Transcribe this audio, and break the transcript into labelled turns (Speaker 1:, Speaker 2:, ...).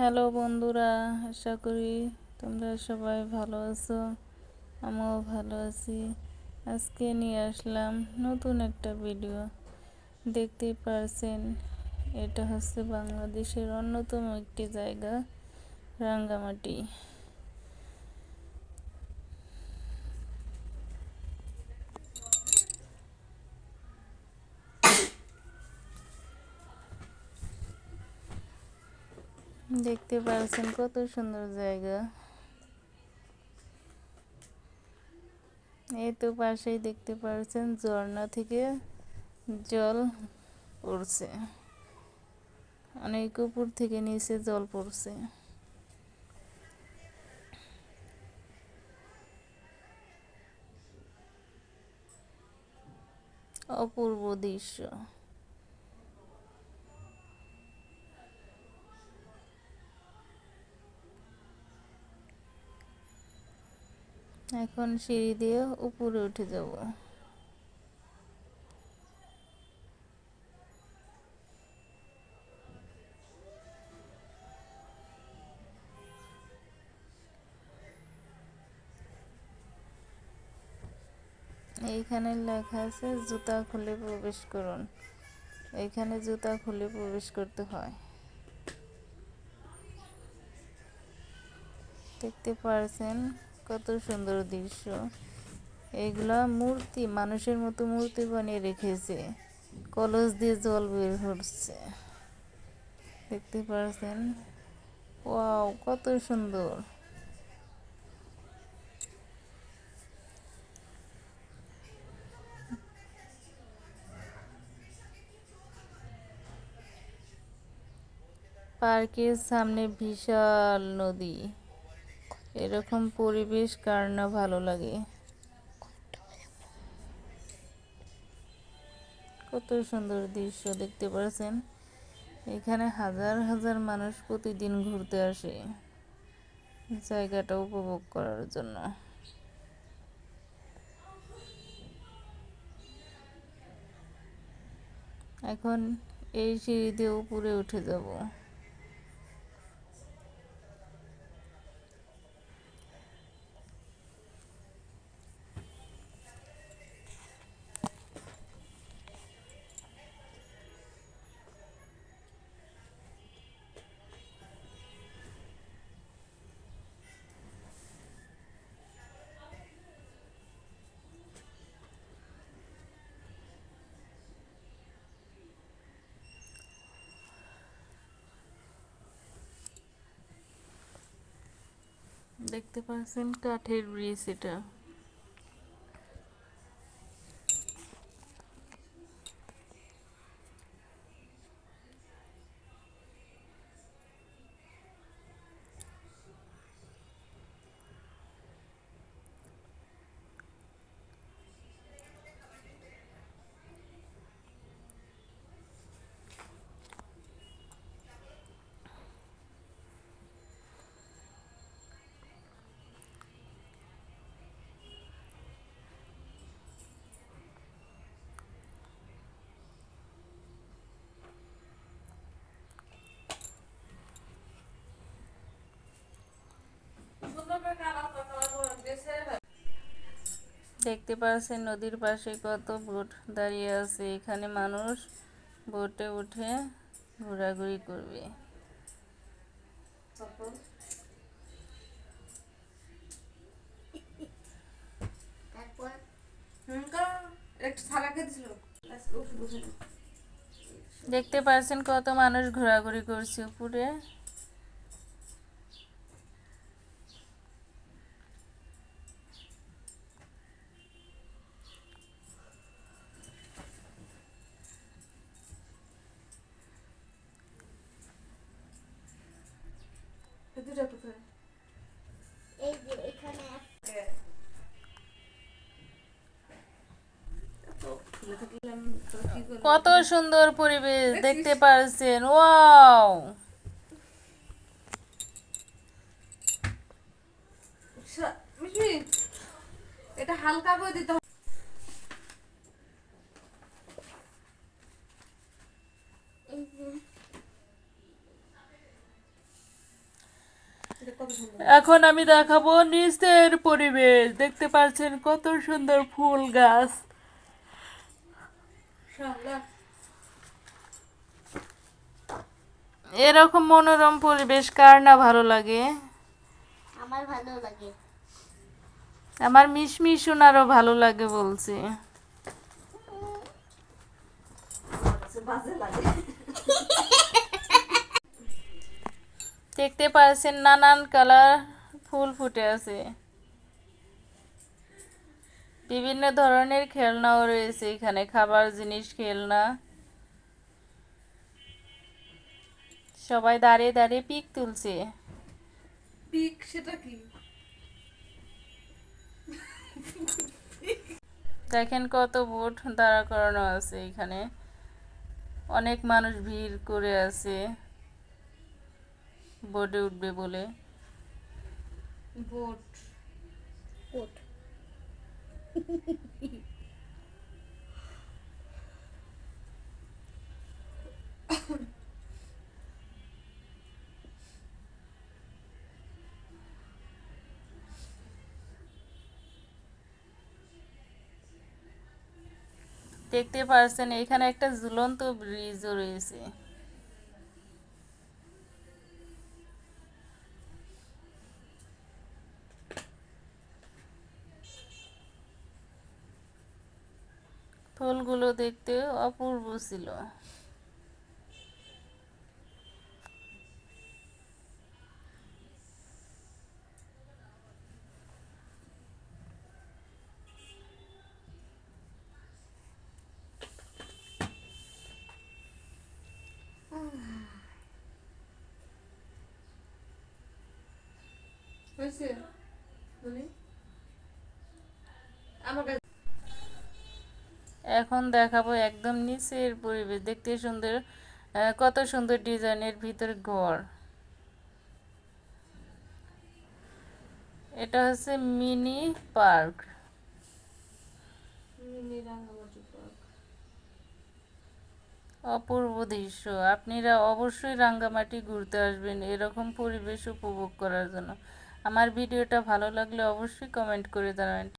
Speaker 1: Hello বন্ধুরা, আশা করি তোমরা সবাই ভালো আছো, আমিও ভালো আছি। আজকে নিয়ে আসলাম নতুন একটা ভিডিও দেখতেই পারছেন, এটা হচ্ছে বাংলাদেশের অন্যতম একটি জায়গা, রাঙ্গামাটি। দেখতে পাচ্ছেন কত সুন্দর জায়গা। এই তো পাশেই দেখতে পাচ্ছেন ঝর্ণা থেকে জল পড়ছে। অনেক উপর থেকে নিচে জল পড়ছে। অপূর্ব দৃশ্য। এখন সিঁড়ি দিয়ে উপরে উঠে যাব। এইখানে লেখা আছে, জুতা খুলে প্রবেশ করুন। এইখানে জুতা খুলে প্রবেশ করতে হয়। দেখতে পারছেন? কত সুন্দর দৃশ্য। এগুলা মূর্তি, মানুষের মতো মূর্তি বানিয়ে রেখেছে। কলস দিয়ে জল বের হচ্ছে। দেখতে পাচ্ছেন ওয়াও, কত সুন্দর। পার্কের সামনে বিশাল নদী। এরকম পরিবেশ কার না ভালো লাগে? কত সুন্দর দৃশ্য দেখতে পাচ্ছেন এখানে হাজার হাজার মানুষ প্রতিদিন ঘুরতে আসে জায়গাটা উপভোগ করার জন্য। এখন এই সিঁড়ি দিয়ে উপরে উঠে যাব। দেখতে পাচ্ছেন কাঠের ব্রিজ এটা। দেখতে পাচ্ছেন নদীর পাশে কত বোট দাঁড়িয়ে আছে। এখানে মানুষ বোটে উঠে ঘোরাঘুরি করবে। দেখতে পাচ্ছেন কত মানুষ ঘোরাঘুরি করছে উপরে। কত সুন্দর পরিবেশ দেখতে পাচ্ছেন ওয়াও।
Speaker 2: এটা হালকা করে দিতে
Speaker 1: এখন আমি দেখাবো নিচের পরিবেশ। দেখতে পাচ্ছেন কত সুন্দর ফুল গাছ। এরকম মনোরম পরিবেশ কার না ভালো লাগে?
Speaker 3: আমার ভালো লাগে।
Speaker 1: আমার মিশমি শোনারও ভালো লাগে বলছে। দেখতে পাচ্ছেন নানান কালার ফুল ফুটে আছে। বিভিন্ন ধরনের খেলনাও রয়েছে এখানে খাবার জিনিস খেলনা। সবাই দাঁড়িয়ে দাঁড়িয়ে পিক তুলছে।
Speaker 2: পিক সেটা কি?
Speaker 1: দেখেন কত বোট দাঁড়া করানো আছে এখানে। অনেক মানুষ ভিড় করে আছে। বোর্ডে উঠবে বলে।
Speaker 2: বোট।
Speaker 3: কোট
Speaker 1: দেখতে পারছেন এখানে একটা ঝুলন্ত ব্রিজও রয়েছে। ফুলগুলো দেখতে অপূর্ব ছিল।
Speaker 2: হয়েছে বলি আমার কাছে
Speaker 1: এখন দেখাবো একদম নিচের পরিবেশ। দেখতে সুন্দর কত সুন্দর ডিজাইনের ভিতরে ঘর। এটা হচ্ছে মিনি পার্ক।
Speaker 2: পার্ক।
Speaker 1: অপূর্ব দৃশ্য। আপনারা অবশ্যই রাঙ্গামাটি ঘুরতে আসবেন এরকম পরিবেশ উপভোগ করার জন্য। আমার ভিডিওটা ভালো লাগলে অবশ্যই কমেন্ট করে জানাবেন।